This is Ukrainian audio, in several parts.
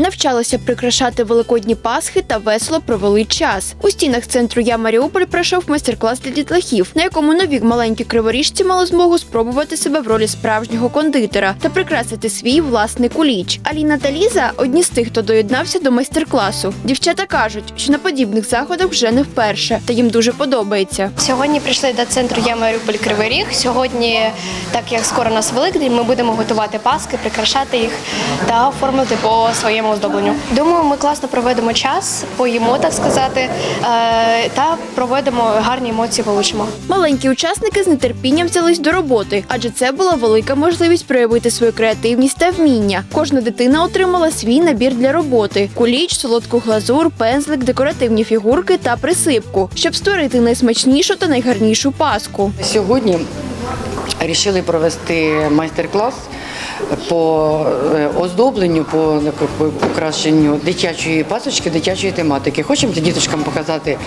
навчалися прикрашати великодні пасхи та весело провели час. У стінах центру Я Маріуполь пройшов майстер-клас для дітлахів, на якому нові маленькі криворіжці мали змогу спробувати себе в ролі справжнього кондитера та прикрасити свій власний куліч. Аліна та Ліза одні з тих, хто доєднався до майстер-класу. Дівчата кажуть, що на подібних заходах вже не вперше, та їм дуже подобається. Сьогодні прийшли до центру Я Маріуполь Кривий Ріг. Сьогодні, так як скоро нас Великдень, ми будемо готувати паски, прикрашати їх та оформити по своєму оздобленню. Думаю, ми класно проведемо час, поїмо, так сказати, е, та проведемо гарні емоції, получимо. Маленькі учасники з нетерпінням взялись до роботи, адже це була велика можливість проявити свою креативність та вміння. Кожна дитина отримала свій набір для роботи: куліч, солодку глазур, пензлик, декоративні фігурки та присипку, щоб створити найсмачнішу та найгарнішу паску. Сьогодні вирішили провести майстер-клас по е, оздобленню, по украшенню дитячої пасочки, дитячої тематики. Хочемо діточкам показати.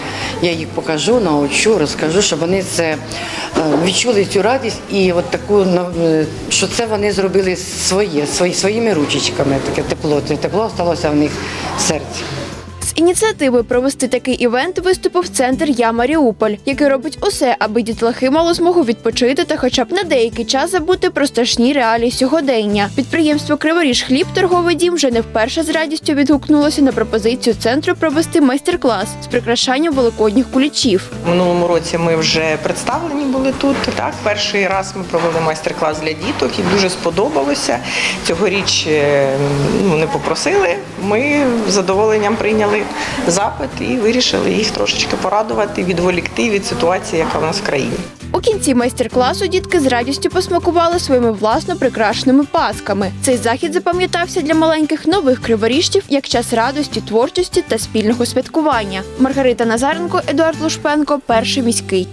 Я їх покажу, научу, розкажу, щоб вони це е, відчули цю радість і от таку е, що це вони зробили своє, свої, своїми ручечками. Таке тепло. Це тепло сталося в них в серці. З ініціативою провести такий івент виступив центр Я Маріуполь, який робить усе, аби дітлахи мали змогу відпочити та хоча б на деякий час забути про страшні реалії сьогодення. Підприємство Криворіж хліб торговий дім вже не вперше з радістю відгукнулося на пропозицію центру провести майстер-клас з прикрашанням великодніх кулічів. Минулому році ми вже представлені були тут. Так, перший раз ми провели майстер-клас для діток і дуже сподобалося. Цьогоріч е, ну, не попросили. Ми з задоволенням прийняли запит і вирішили їх трошечки порадувати, відволікти від ситуації, яка в нас в країні. У кінці майстер-класу дітки з радістю посмакували своїми власно прикрашеними пасками. Цей захід запам'ятався для маленьких нових криворіжців як час радості, творчості та спільного святкування. Маргарита Назаренко, Едуард Лушпенко, перший міський.